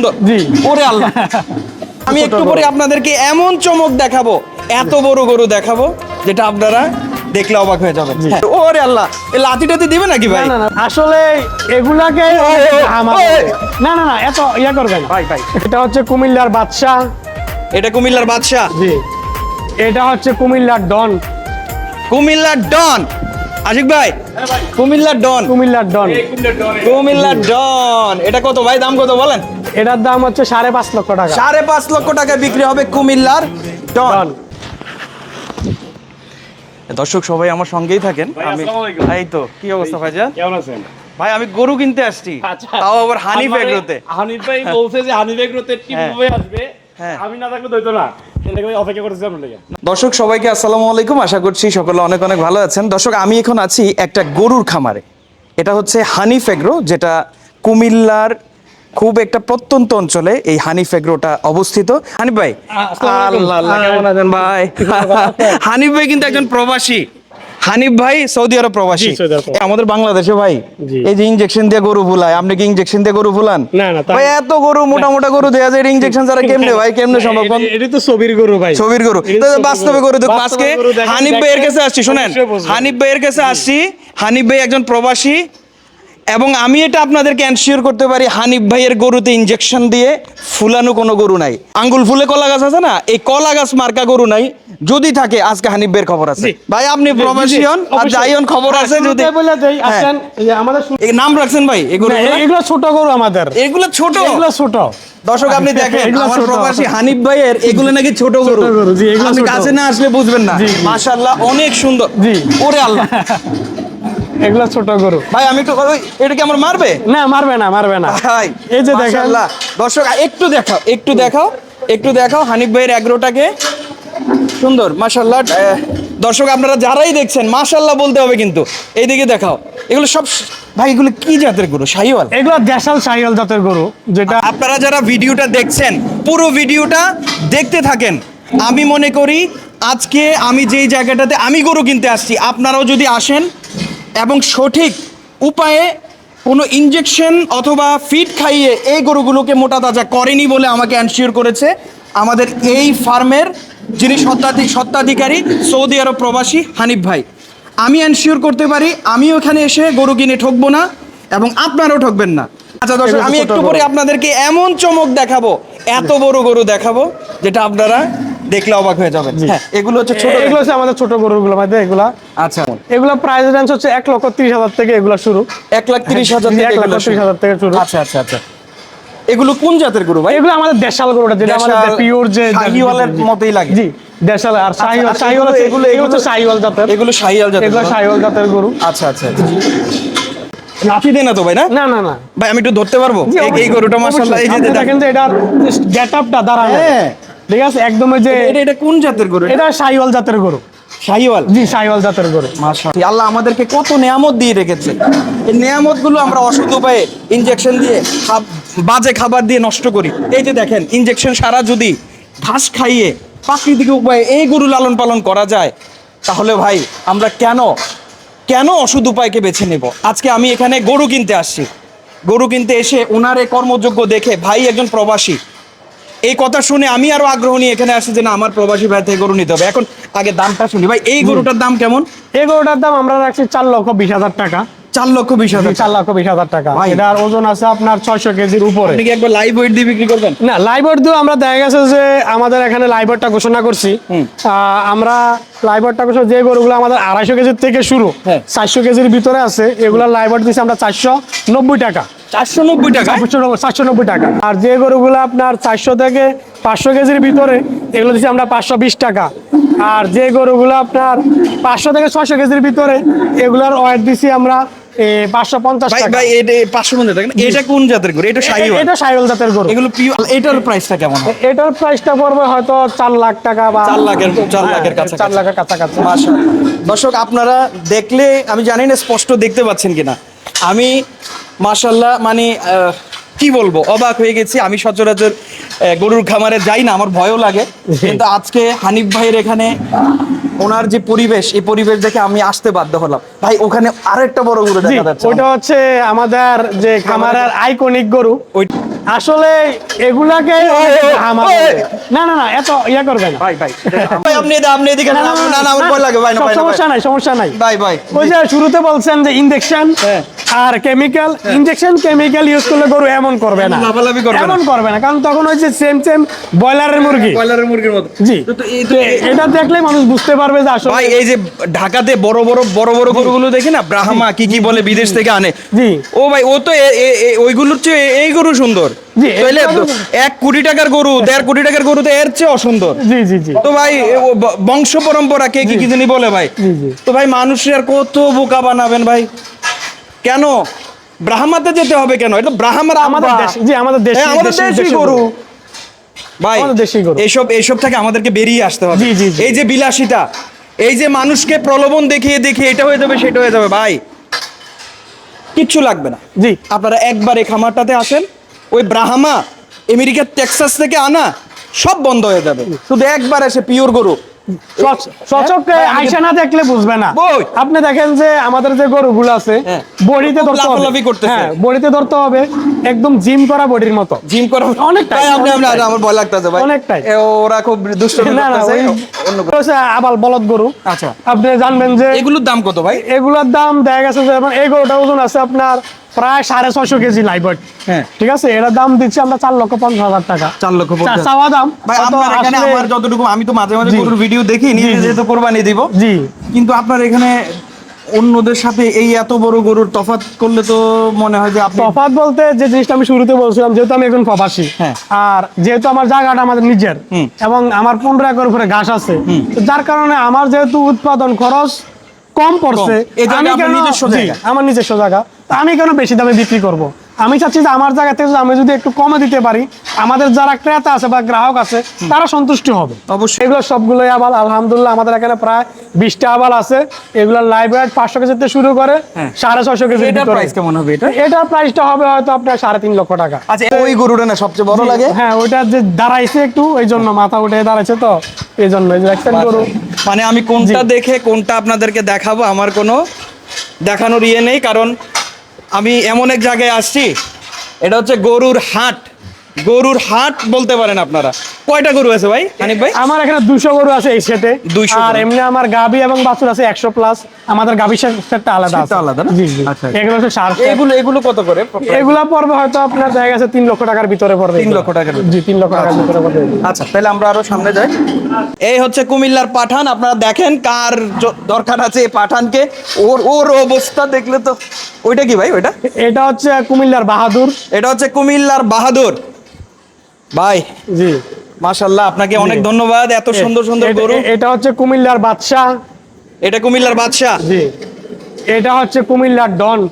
সুন্দর। জি। ওরে আল্লাহ। আমি একটু পরে আপনাদেরকে এমন চমক দেখাবো এত বড় গরু দেখাবো যেটা আপনারা দেখলে অবাক হয়ে যাবেন। ওরে আল্লাহ এই দিবে নাকি ভাই? আসলে এগুলাকে না না না এত ইয়া করবে না। ভাই ভাই। এটা হচ্ছে কুমিল্লার বাদশা এটা কুমিল্লার বাদশা জি। এটা হচ্ছে কুমিল্লার ডন। কুমিল্লার ডন। আশিক ভাই কুমিল্লার ডন। কুমিল্লার ডন। কুমিল্লার ডন এটা কত ভাই দাম কত বলেন? এটার দাম হচ্ছে সাড়ে পাঁচ লক্ষ টাকা। সাড়ে পাঁচ লক্ষ টাকা বিক্রি হবে কুমিল্লার ডন। দর্শক সবাই আমার সঙ্গেই থাকেন। আমি এই তো কি অবস্থা ভাইজান? কেমন আছেন? ভাই আমি গরু কিনতে আসছি। আচ্ছা। তাও আবার হানিফ এগ্রোতে। হানিফ ভাই বলছে যে হানিফ এগ্রোতে টিম হ্যাঁ। ভাবে আসবে? হ্যাঁ। আমি না থাকলে দইতো না। দর্শক সবাইকে আসসালামু আলাইকুম। আশা করছি সকলে অনেক অনেক ভালো আছেন। দর্শক আমি এখন আছি একটা গরুর খামারে। এটা হচ্ছে হানি এগ্রো যেটা কুমিল্লার খুব একটা প্রত্যন্ত অঞ্চলে এই হানি এগ্রোটা অবস্থিত। হানিফ ভাই আল্লাহ আল্লাহ, কেমন আছেন ভাই? হানিফ ভাই কিন্তু একজন প্রবাসী। হানিফ ভাই সৌদি আরব প্রবাসী। আমাদের বাংলাদেশে ভাই এই যে ইনজেকশন দিয়ে গরু ভুলায় আপনি কি ইনজেকশন দিয়ে গরু ভুলান ভাই এত গরু মোটা মোটা গরু দেয়া যায় ইনজেকশন ছাড়া কেমনে ভাই কেমনে সম্ভব? এটা তো ছবির গরু ভাই। ছবির গরু। বাস্তবে গরু দেখো আজকে হানিফ ভাইয়ের কাছে আসছি শোনেন। হানিফ ভাইয়ের কাছে আসছি হানিফ ভাই একজন প্রবাসী এবং আমি এটা আপনাদেরকে এনশিওর করতে পারি হানিফ ভাইয়ের গরুতে ইনজেকশন দিয়ে ফুলানো কোনো গরু নাই। আঙ্গুল ফুলে কলা গাছ আছে না? এই কলা গাছ মার্কা গরু নাই। যদি থাকে আজকে হানিফ ভাইয়ের খবর আছে। ভাই আপনি প্রবাসী হন আর। যাই হন খবর আছে যদি বলে দেই, হ্যাঁ। আসেন, আমাদের নাম রাখছেন ভাই গরু না, এগুলো ছোট গরু আমাদের। এগুলো ছোট। এগুলো ছোট। দর্শক আপনি দেখেন এগুলো আমার প্রবাসী হানিফ ভাইয়ের এগুলো নাকি ছোট গরু। এগুলো আপনি কাছে না আসলে বুঝবেন না। মাশাআল্লাহ অনেক সুন্দর। জি। ওরে আল্লাহ। এগুলো ছোট গরু। ভাই আমি একটু এটা কি আমার মারবে? না মারবে না মারবে না। ভাই এই যে দেখেন। দর্শক একটু দেখাও একটু দেখাও একটু দেখাও হানিফ ভাইয়ের এগ্রোটাকে সুন্দর মাশাআল্লাহ। আহ, দর্শক আপনারা যারাই দেখছেন মাশাআল্লাহ বলতে হবে কিন্তু। এইদিকে দেখাও এগুলো সব ভাই এগুলো কি জাতের গরু? শাহিওয়াল? এগুলো দেশাল সাইয়াল জাতের গরু যেটা আপনারা যারা ভিডিওটা দেখছেন পুরো ভিডিওটা দেখতে থাকেন। আমি মনে করি আজকে আমি যেই জায়গাটাতে আমি গরু কিনতে আসছি আপনারাও যদি আসেন এবং সঠিক উপায়ে কোনো ইনজেকশন অথবা ফিড খাইয়ে এই গরুগুলোকে মোটা তাজা করেনি বলে আমাকে অ্যানশিওর করেছে। আমাদের এই ফার্মের যিনি সত্ত্বাধি সত্ত্বাধিকারী সৌদি আরব প্রবাসী হানিফ ভাই আমি এনশিওর করতে পারি আমি ওখানে এসে গরু কিনে ঠকবো না এবং আপনারাও ঠকবেন না। আচ্ছা দর্শক আমি একটু পরে আপনাদেরকে এমন চমক দেখাবো এত বড় গরু দেখাবো যেটা আপনারা দেখলে অবাক হয়ে যাবেন। হ্যাঁ এগুলো হচ্ছে ছোট এগুলো হচ্ছে আমাদের ছোট গরুগুলো মধ্যে এগুলা। আচ্ছা। এগুলো প্রাইস রেঞ্জ হচ্ছে এক লক্ষ তিরিশ হাজার থেকে এগুলো শুরু। এক লাখ তিরিশ হাজার থেকে এক এগুলো তিরিশ হাজার থেকে শুরু। আচ্ছা আচ্ছা আচ্ছা। এগুলো কোন জাতের গরু ভাই? এগুলো আমাদের দেশাল গরুটা যেটা আমাদের পিওর যে শাহিওয়ালের মতোই লাগে। জি দেশাল আর শাহিওয়াল আর শাহিওয়াল এগুলো- আছে এগুলো- হচ্ছে শাহিওয়াল জাতের। এগুলো শাহিয়াল জাতের এগুলো? শাহিওয়াল জাতের গরু। আচ্ছা আচ্ছা আচ্ছা। লাফি দেয় না তো ভাই না? না না না। ভাই আমি একটু ধরতে পারব? এই- গরুটা মাশাআল্লাহ এই যে দেখেন। যে এটা গেট আপটা দাঁড়ানো। হ্যাঁ। ঠিক আছে একদম যে এটা এটা কোন জাতের গরু? এটা শাহিওয়াল জাতের গরু। শাহিওয়াল? জি শাহিওয়াল জাতের গরু। মাশাআল্লাহ। আল্লাহ আমাদেরকে কত নিয়ামত দিয়ে রেখেছে। এই নিয়ামতগুলো আমরা অসৎ উপায়ে ইনজেকশন দিয়ে বাজে খাবার দিয়ে নষ্ট করি। এই যে দেখেন ইনজেকশন সারা যদি ঘাস খাইয়ে প্রাকৃতিক উপায়ে এই গরু লালন পালন করা যায় তাহলে ভাই আমরা কেন কেন অসৎ উপায়কে বেছে নেব? আজকে আমি এখানে গরু কিনতে আসছি। গরু কিনতে এসে ওনার এই কর্মযোগ্য দেখে ভাই একজন প্রবাসী এই কথা শুনে আমি আরও আগ্রহ নিয়ে এখানে আসি যে না, আমার প্রবাসী ভাই থেকে গরু নিতে হবে। এখন আগে দামটা শুনি। ভাই, এই গরুটার দাম কেমন? এই গরুটার দাম আমরা রাখছি চার লক্ষ বিশ হাজার টাকা। চার লক্ষ বিশ হাজার চার লক্ষ বিশ হাজার টাকা। এটার ওজন আছে আপনার ছয়শো কেজির উপরে। আপনি কি একবার লাইভ ওয়েট দিয়ে বিক্রি করবেন? না লাইভর দিয়েও আমরা দেখা গেছে যে আমাদের এখানে লাইভরটা ঘোষণা করছি। আমরা লাইভরটা ঘোষণা যে গরুগুলো আমাদের আড়াইশো কেজির থেকে শুরু হ্যাঁ। চারশো কেজির ভিতরে আছে এগুলো লাইভর দিচ্ছি আমরা চারশো নব্বই টাকা। চারশো নব্বই টাকা? চারশো নব্বই টাকা। আর যে গরুগুলো আপনার চারশো থেকে পাঁচশো কেজির ভিতরে এগুলো দিচ্ছি আমরা পাঁচশো বিশ টাকা। আর যে গরুগুলো আপনার পাঁচশো থেকে ছয়শো কেজির ভিতরে এগুলোর ওয়েট দিচ্ছি আমরা টাকা। ভাই এটা টাকা কোন জাতের গরু? এটা জাতের গরু। এগুলো এটার প্রাইসটা কেমন? এটার প্রাইসটা পড়বে হয়তো চার লাখ টাকা বা চার লাখের চার লাখের হ্যাঁ, কাছে লাখের কাছাকাছি। মাশাআল্লাহ। দর্শক আপনারা দেখলে আমি জানি না স্পষ্ট দেখতে পাচ্ছেন কিনা। আমি মাশাল্লাহ মানে আহ, কি বলব? অবাক হয়ে গেছি। আমি সচরাচর গরুর খামারে যাই না আমার ভয়ও লাগে। কিন্তু আজকে হানিফ ভাইয়ের এখানে ওনার যে পরিবেশ এই পরিবেশ দেখে আমি আসতে বাধ্য হলাম। ভাই ওখানে আরেকটা বড় গরু দেখা যাচ্ছে। ওটা হচ্ছে আমাদের যে খামারের আইকনিক গরু। আসলে এগুলাকে। না না না এত ইয়া করবে না। ভাই ভাই ভাই আপনি আপনি এদিকে না না আমার ভয় লাগে। ভাই সমস্যা নাই সমস্যা নাই। ভাই ভাই। ওই যে শুরুতে বলছেন যে ইনজেকশন হ্যাঁ। আর কেমিক্যাল ইনজেকশন কেমিক্যাল ইউজ করলে গরু এমন করবে না। লাফালাফি করবে এমন করবে না। কারণ তখন যে সেম সেম ব্রয়লারের মুরগি। ব্রয়লারের মুরগির মতো। জি। তো- এটা দেখলে মানুষ বুঝতে পারবে যে আসলে ভাই এই যে ঢাকাতে বড় বড় বড় বড় গরুগুলো দেখি না? ব্রাহ্মা কি কি বলে বিদেশ থেকে আনে? জি। ও ভাই ও তো ওইগুলোর চেয়ে এই গরু সুন্দর। এক কোটি টাকার গরু দেড় কোটি টাকার গরু তো এর চেয়ে অসুন্দর। জি জি জি। তো ভাই বংশ পরম্পরা কে কি কি জানি বলে ভাই। তো ভাই মানুষের আর কত বোকা বানাবেন ভাই? কেন? ব্রাহ্মাতে যেতে হবে কেন? এটা ব্রাহ্মার আমাদের। দেশ জি আমাদের দেশি হ্যাঁ, আমাদের দেশি- গরু। ভাই আমাদের দেশি গরু। এইসব এইসব থেকে আমাদেরকে বেরিয়ে আসতে হবে। জি, জি, জি। এই যে বিলাসিতা এই যে মানুষকে প্রলোভন দেখিয়ে দেখিয়ে এটা হয়ে যাবে সেটা হয়ে যাবে ভাই। কিচ্ছু লাগবে না। জি। আপনারা একবার এই খামারটাতে আসেন ওই ব্রাহ্মা আমেরিকার টেক্সাস থেকে আনা সব বন্ধ হয়ে যাবে। শুধু একবার এসে পিওর গরু। সচককে আইসা না দেখলে বুঝবে না। আপনি দেখেন যে আমাদের যে গরুগুলো আছে হ্যাঁ। বডিতে ধরতে হবে। হ্যাঁ বডিতে ধরতে হবে একদম জিম করা বডির মতো। জিম করা অনেকটাই, আপনি আপনি আমার ভয় লাগতেছে ভাই। অনেকটাই। ওরা খুব দুষ্ট না না বলদ গরু। আচ্ছা। আপনি জানবেন যে এগুলোর দাম কত ভাই? এগুলোর দাম দেখা গেছে যে এই গরুটার ওজন আছে আপনার প্রায় সাড়ে ছয়শো কেজি লাইভ হ্যাঁ। ঠিক আছে? এটার দাম দিচ্ছি আমরা চার লক্ষ পঞ্চাশ হাজার টাকা। চার লক্ষ পঞ্চাশ। চাওয়া দাম আমার যতটুকু আমি তো মাঝে মাঝে গরুর ভিডিও দেখি নিজে। যেহেতু কোরবানি দিব। জি। কিন্তু আপনার এখানে অন্যদের সাথে এই এত বড় গরুর তফাৎ করলে তো মনে হয় যে তফাৎ বলতে যে জিনিসটা আমি শুরুতে বলছিলাম যেহেতু আমি একজন প্রবাসী হ্যাঁ। আর যেহেতু আমার জায়গাটা আমাদের নিজের এবং আমার পনেরো একর উপরে ঘাস আছে তো যার কারণে আমার যেহেতু উৎপাদন খরচ কম পড়ছে আমার নিজস্ব জায়গা। তা আমি কেন বেশি দামে বিক্রি করব? আমি চাচ্ছি যে আমার জায়গা থেকে আমি যদি একটু কমে দিতে পারি আমাদের যারা ক্রেতা আছে বা গ্রাহক আছে তারা সন্তুষ্টি হবে। অবশ্যই। এগুলো সবগুলোই আবাল আলহামদুলিল্লাহ আমাদের এখানে প্রায় বিশটা আবার আছে। এগুলোর লাইভ রেট পাঁচশো কেজি থেকে শুরু করে হ্যাঁ। সাড়ে ছয়শো কেজি প্রাইস কেমন হবে এটা? এটার প্রাইসটা হবে হয়তো আপনার সাড়ে তিন লক্ষ টাকা। আচ্ছা ওই গরুটা না সবচেয়ে বড় লাগে? হ্যাঁ ওইটা যে দাঁড়াইছে একটু এই জন্য মাথা উঠে দাঁড়াইছে তো এই জন্য গরু। মানে আমি কোনটা দেখে কোনটা আপনাদেরকে দেখাবো আমার কোনো দেখানোর ইয়ে নেই কারণ আমি এমন এক জায়গায় আসছি এটা হচ্ছে গরুর হাট। গরুর হাট বলতে পারেন আপনারা। কয়টা গরু আছে ভাই হানিফ ভাই? আমার এখানে দুশো গরু আছে এই সেটে। 200 আর এমনি আমার গাবি এবং বাছুর আছে একশো প্লাস আমাদের গাবি সেটটা আলাদা আছে। আলাদা না? আচ্ছা, আচ্ছা। এগুলো হচ্ছে সার এগুলো এগুলো কত করে? এগুলো পড়বে হয়তো আপনার দেখা গেছে তিন লক্ষ টাকার ভিতরে পড়বে তিন লক্ষ টাকার। জি তিন লক্ষ টাকার ভিতরে পড়বে আচ্ছা তাহলে আমরা আরও সামনে যাই। এই হচ্ছে কুমিল্লার পাঠান। আপনারা দেখেন কার দরকার আছে এই পাঠানকে। ওর ওর অবস্থা দেখলে তো ওইটা কি ভাই ওইটা? এটা হচ্ছে কুমিল্লার বাহাদুর। এটা হচ্ছে কুমিল্লার বাহাদুর। ভাই জি। মাশাল্লাহ আপনাকে অনেক ধন্যবাদ। এত সুন্দর সুন্দর গরু। এটা হচ্ছে কুমিল্লার বাদশাহ। এটা কুমিল্লার বাদশাহ? জি। এটা হচ্ছে কুমিল্লার ডন।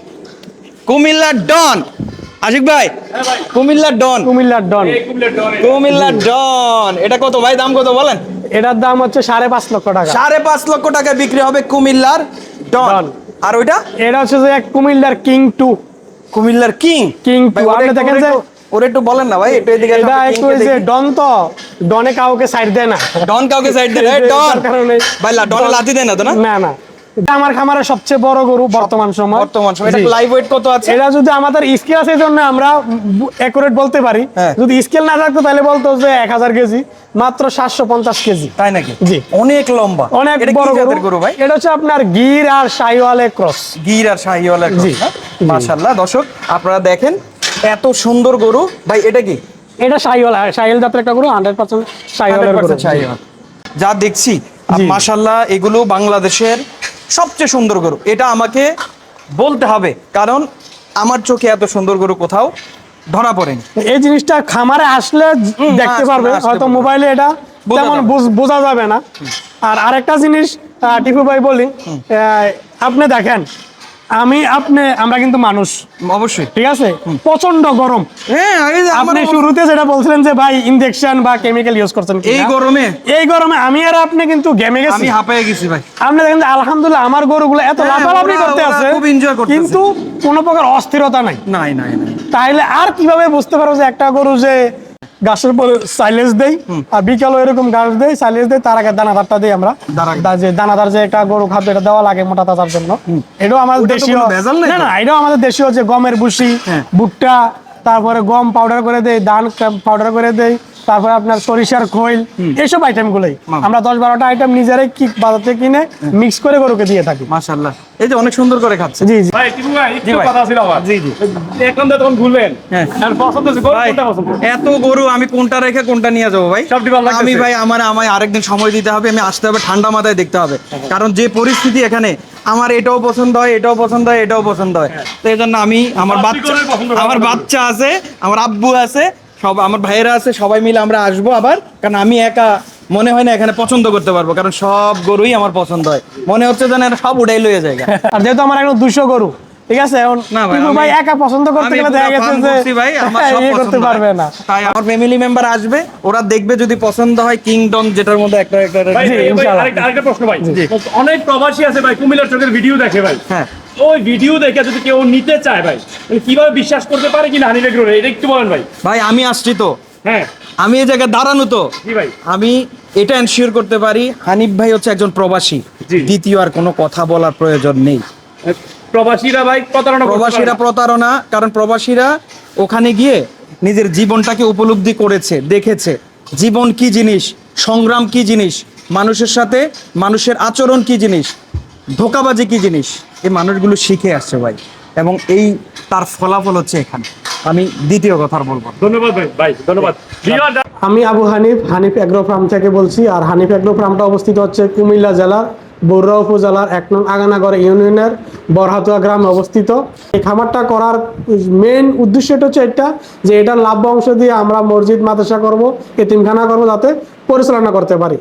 কুমিল্লার ডন। আশিক ভাই কুমিল্লার ডন। কুমিল্লার ডন। কুমিল্লার ডন এটা কত ভাই? দাম কত বলেন? এটার দাম হচ্ছে সাড়ে পাঁচ লক্ষ টাকা। সাড়ে পাঁচ লক্ষ টাকা বিক্রি হবে কুমিল্লার ডন। আর ওইটা? এটা হচ্ছে যে এক কুমিল্লার কিং টু। কুমিল্লার কিং? King two. আপনি দেখেন যে- ওরে একটু বলেন না ভাই একটু এদিকে এটা একটু যে ডন তো ডনে কাউকে সাইড দেয় না। ডন কাউকে সাইড এই ডন! ভাই লা- ডন লাথি দেয় না তো না? না না। এটা আমার খামারের সবচেয়ে বড় গরু বর্তমান সময়। বর্তমান সময়। এটা লাইভ ওয়েট কত আছে? এটা যদি আমাদের স্কেল আছে জন্য আমরা একুরেট বলতে পারি। হ্যাঁ। যদি স্কেল না থাকতো তাহলে বলতো যে এক হাজার কেজি মাত্র সাতশো পঞ্চাশ কেজি। তাই নাকি? জি। অনেক লম্বা। অনেক বড় গরু? ভাই? এটা হচ্ছে আপনার গির আর শাহিওয়ালে ক্রস গির আর শাহিওয়ালা জি। মাশাআল্লাহ। দর্শক আপনারা দেখেন এত সুন্দর গরু। ভাই এটা কি? এটা শাহিওয়ালা শাহিওয়াল জাতের একটা গরু হান্ড্রেড পার্সেন্ট শাহিওয়ালের গরু। যা দেখছি জি। মাশাল্লাহ এগুলো বাংলাদেশের সবচেয়ে সুন্দর গরু। এটা আমাকে বলতে হবে কারণ আমার চোখে এত সুন্দর গরু কোথাও ধরা পড়েনি। এই জিনিসটা খামারে আসলে দেখতে পারবে হয়তো মোবাইলে এটা তেমন বোঝা যাবে না। আর আরেকটা জিনিস টিপু ভাই বলি আহ, আপনি দেখেন আমি আপনি আমরা কিন্তু মানুষ। অবশ্যই। ঠিক আছে? প্রচণ্ড গরম। হ্যাঁ এই আপনি শুরুতে যেটা বলছিলেন যে ভাই ইনজেকশন বা কেমিক্যাল ইউজ করছেন এই গরমে? এই গরমে আমি আর আপনি কিন্তু গেমে গেছি। আমি হাঁপায়ে গেছি ভাই। আপনি দেখেন আলহামদুলিল্লাহ আমার গরুগুলো এত হ্যাঁ, লাফালাফি করতে আছে খুব enjoy করতেছে। কিন্তু কোনো প্রকার অস্থিরতা নাই। নাই নাই নাই। তাইলে আর কীভাবে বুঝতে পারো যে একটা গরু যে ঘাসের পরে সাইলেন্স দেই আর বিকালও এরকম ঘাস দেই সাইলেন্স দেই তার আগে দানাদারটা দিই আমরা। যে দানাদার যে একটা গরু খাদ্য এটা দেওয়া লাগে মোটা তাজার জন্য। এটাও আমাদের দেশীয় না না এটাও আমাদের দেশীয় যে গমের ভুসি হ্যাঁ। ভুট্টা তারপরে গম পাউডার করে দেই ধান পাউডার করে দেই তারপরে আপনার সরিষার খৈল এইসব আইটেমগুলোই। আমরা দশ বারোটা আইটেম নিজেরাই কি বাজার থেকে কিনে মিক্স করে গরুকে দিয়ে থাকি। মাশাআল্লাহ। এই যে অনেক সুন্দর করে খাচ্ছে। জি জি। ভাই টিপু ভাই একটু কথা ছিল আমার। জি, জি। এখন তো তখন ভুলবেন। হ্যাঁ। আর পছন্দ হচ্ছে গরু কোনটা পছন্দ? এত গরু আমি কোনটা রেখে কোনটা নিয়ে যাব ভাই। আমি ভাই আমার আমায় আরেকদিন সময় দিতে হবে আমি আসতে হবে ঠান্ডা মাথায় দেখতে হবে। কারণ যে পরিস্থিতি এখানে আমার এটাও পছন্দ হয় এটাও পছন্দ হয় এটাও পছন্দ হয়। তো এই জন্য আমি আমার বাচ্চা। আমার বাচ্চা আছে আমার আব্বু আছে সব আমার ভাইয়েরা আছে সবাই মিলে আমরা আসব আবার কারণ আমি একা মনে হয় না এখানে পছন্দ করতে পারব কারণ সব গরুই আমার পছন্দ হয়। মনে হচ্ছে যেন সব উড়াই লয়ে যায় আর যেহেতু আমার এখন দুশো গরু ঠিক আছে? এখন না ভাই, ভাই একা পছন্দ করতে গেলে দেখা গেছে যে ভাই, আমার সব ইয়ে করতে পারবে না। তাই আমার ফ্যামিলি মেম্বার আসবে ওরা দেখবে যদি পছন্দ হয় কিংডম যেটার মধ্যে একটা একটা জি, ইনশাআল্লাহ। আরেকটা আরেকটা প্রশ্ন ভাই। অনেক প্রবাসী আছে ভাই কুমিল্লার চোখের ভিডিও দেখে ভাই। হ্যাঁ। ওই ভিডিও দেখে যদি কেউ নিতে চায় ভাই কীভাবে বিশ্বাস করতে পারে কিনা হানি বেগ্রো এটা একটু বলেন ভাই। ভাই আমি আসছি তো। হ্যাঁ। আমি এই জায়গায় দাঁড়ানো তো। ভাই। আমি এটা এনশিওর করতে পারি হানিফ ভাই হচ্ছে একজন প্রবাসী। দ্বিতীয় আর কোনো কথা বলার প্রয়োজন নেই। প্রবাসীরা ভাই প্রতারণা প্রবাসীরা প্রতারণা কারণ প্রবাসীরা ওখানে গিয়ে নিজের জীবনটাকে উপলব্ধি করেছে দেখেছে। জীবন কি জিনিস সংগ্রাম কি জিনিস মানুষের সাথে মানুষের আচরণ কি জিনিস ধোকাবাজি কি জিনিস। এই মানুষগুলো শিখে আসছে ভাই। এবং এই তার ফলাফল হচ্ছে এখানে। আমি দ্বিতীয় কথা বলব ধন্যবাদ ভাই ভাই ধন্যবাদ। আমি আবু হানিফ হানিফ এগ্রো ফার্ম থেকে বলছি আর হানিফ এগ্রো ফার্মটা অবস্থিত হচ্ছে কুমিল্লা জেলার বরুড়া উপজেলার এক নং আগানাগর ইউনিয়নের বরহাতুয়া গ্রামে অবস্থিত। এই খামারটা করার মেন উদ্দেশ্যটা হচ্ছে এটা যে এটার লাভ অংশ দিয়ে আমরা মসজিদ মাদ্রাসা করব এতিমখানা করব যাতে পরিচালনা করতে পারি।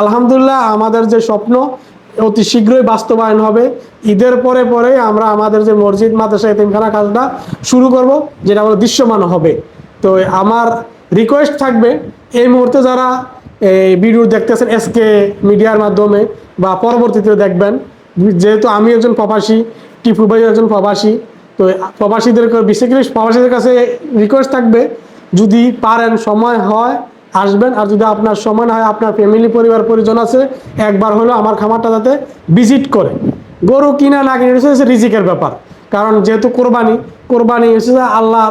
আলহামদুলিল্লাহ আমাদের যে স্বপ্ন অতি শীঘ্রই বাস্তবায়ন হবে। ঈদের পরে পরে আমরা আমাদের যে মসজিদ, মাদ্রাসা, এতিমখানা কাজটা শুরু করব, যেটা আমাদের দৃশ্যমান হবে। তো আমার রিকোয়েস্ট থাকবে, এই মুহূর্তে যারা এই ভিডিও দেখতেছেন এসকে মিডিয়ার মাধ্যমে বা পরবর্তীতে দেখবেন, যেহেতু আমি একজন প্রবাসী, টিপু ভাই একজন প্রবাসী, তো প্রবাসীদের বেসিক্যালি প্রবাসীদের কাছে রিকোয়েস্ট থাকবে, যদি পারেন, সময় হয় আসবেন আর যদি আপনার সময় হয়, আপনার ফ্যামিলি পরিবার, পরিজন আছে, একবার হলো আমার খামারটা যাতে ভিজিট করে। গরু কিনা না কিনে হচ্ছে রিজিকের ব্যাপার। কারণ যেহেতু কোরবানি কোরবানি হচ্ছে যে আল্লাহ,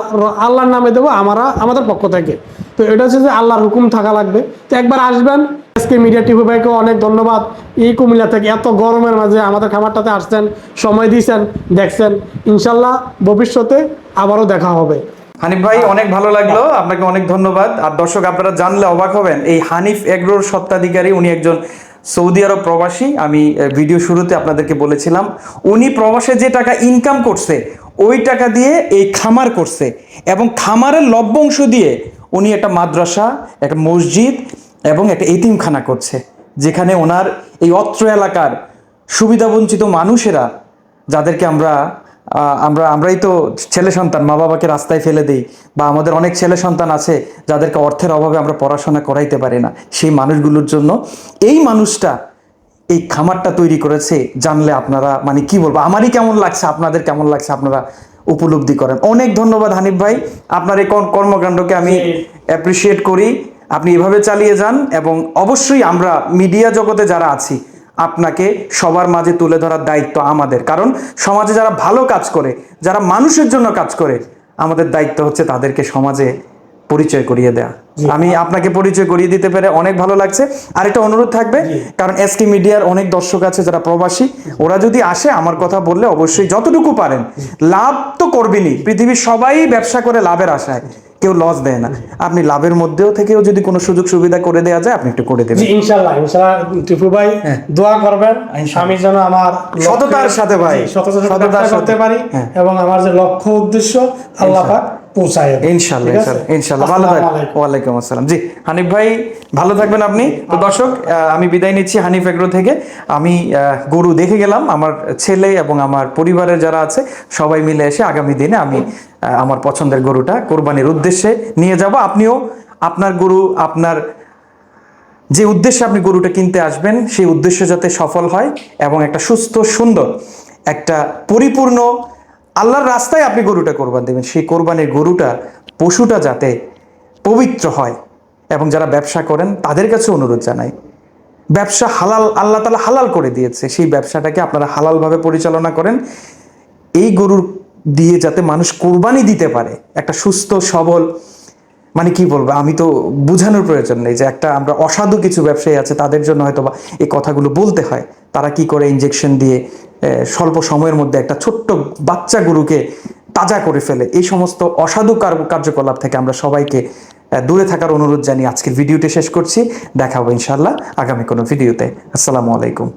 আল্লাহর নামে দেবো আমরা, আমাদের পক্ষ থেকে। তো এটা হচ্ছে যে আল্লাহর হুকুম থাকা লাগবে। তো একবার আসবেন, আজকে মিডিয়া টিভি ভাইকে অনেক ধন্যবাদ। এই কুমিল্লা থেকে এত গরমের মাঝে আমাদের খামারটাতে আসছেন, সময় দিয়েছেন, দেখছেন। ইনশাল্লাহ ভবিষ্যতে আবারও দেখা হবে। হানিফ ভাই অনেক ভালো লাগল। আপনাকে অনেক ধন্যবাদ। আর দর্শক আপনারা জানলে অবাক হবেন এই হানিফ এগ্রোর সত্ত্বাধিকারী উনি একজন সৌদি আরব প্রবাসী। আমি ভিডিও শুরুতে আপনাদেরকে বলেছিলাম উনি প্রবাসে যে টাকা ইনকাম করছে ওই টাকা দিয়ে এই খামার করছে। এবং খামারের লভ্যাংশ দিয়ে উনি একটা মাদ্রাসা একটা মসজিদ এবং একটা এতিমখানা করছে যেখানে ওনার এই অত্র এলাকার সুবিধাবঞ্চিত মানুষেরা যাদেরকে আমরা আমরা আমরাই তো ছেলে সন্তান মা বাবাকে রাস্তায় ফেলে দিই বা আমাদের অনেক ছেলে সন্তান আছে যাদেরকে অর্থের অভাবে আমরা পড়াশোনা করাইতে পারি না। সেই মানুষগুলোর জন্য এই মানুষটা এই খামারটা তৈরি করেছে জানলে আপনারা মানে কি বলব আমারই কেমন লাগছে আপনাদের কেমন লাগছে আপনারা উপলব্ধি করেন। অনেক ধন্যবাদ হানিফ ভাই আপনার এই কর্ম- কর্মকাণ্ডকে আমি অ্যাপ্রিসিয়েট করি। আপনি এভাবে চালিয়ে যান এবং অবশ্যই আমরা মিডিয়া জগতে যারা আছি আপনাকে সবার মাঝে তুলে ধরার দায়িত্ব আমাদের। কারণ সমাজে যারা ভালো কাজ করে যারা মানুষের জন্য কাজ করে আমাদের দায়িত্ব হচ্ছে তাদেরকে সমাজে পরিচয় করিয়ে দেয়া। আমি আপনাকে পরিচয় করিয়ে দিতে পেরে অনেক ভালো লাগছে। আর একটা অনুরোধ থাকবে কারণ এসকে মিডিয়ার অনেক দর্শক আছে যারা প্রবাসী ওরা যদি আসে আমার কথা বললে অবশ্যই যতটুকু পারেন। লাভ তো করবেনই। পৃথিবীর সবাই ব্যবসা করে লাভের আশায়। কেউ লস দেয় না। আপনি লাভের মধ্যেও থেকেও যদি কোনো সুযোগ সুবিধা করে দেওয়া যায় আপনি একটু করে দেবেন। ইনশাল্লাহ ইনশাল্লাহ টিপু ভাই দোয়া করবেন আমি যেন আমার সততার সাথে ভাই। সততার সাথে করতে পারি হ্যাঁ। এবং আমার যে লক্ষ্য উদ্দেশ্য আল্লাহ পাক পৌঁছায় ইনশাল্লাহ ভালো থাকবেন ওয়ালাইকুম আসসালাম। জি হানিফ ভাই ভালো থাকবেন আপনি। তো দর্শক আহ, আমি বিদায় নিচ্ছি হানিফ এগ্রো থেকে। আমি গরু দেখে গেলাম। আমার ছেলে এবং আমার পরিবারের যারা আছে সবাই মিলে এসে আগামী দিনে আমি আমার পছন্দের গরুটা কোরবানির উদ্দেশ্যে নিয়ে যাব। আপনিও আপনার গরু আপনার যে উদ্দেশ্যে আপনি গরুটা কিনতে আসবেন সেই উদ্দেশ্য যাতে সফল হয় এবং একটা সুস্থ সুন্দর একটা পরিপূর্ণ আল্লাহর রাস্তায় আপনি গরুটা কোরবান দেবেন। সেই কোরবানির গরুটা, পশুটা যাতে পবিত্র হয়। এবং যারা ব্যবসা করেন, তাদের কাছে অনুরোধ জানাই। ব্যবসা হালাল, আল্লাহ তালা হালাল করে দিয়েছে। সেই ব্যবসাটাকে আপনারা হালালভাবে পরিচালনা করেন। এই গরুর দিয়ে যাতে মানুষ কোরবানি দিতে পারে। একটা সুস্থ, সবল মানে কি বলব, আমি তো বোঝানোর প্রয়োজন নেই যে একটা আমরা অসাধু কিছু ব্যবসায়ী আছে, তাদের জন্য হয়তো বা এই কথাগুলো বলতে হয়। তারা কি করে ইঞ্জেকশন দিয়ে স্বল্প সময়ের মধ্যে একটা ছোট্ট বাচ্চা গরুকে তাজা করে ফেলে। এই সমস্ত অসাধু কার্যকলাপ থেকে আমরা সবাইকে দূরে থাকার অনুরোধ জানিয়ে আজকের ভিডিওটি শেষ করছি। দেখা হবে ইনশাল্লাহ আগামী কোনো ভিডিওতে। আসসালামু আলাইকুম।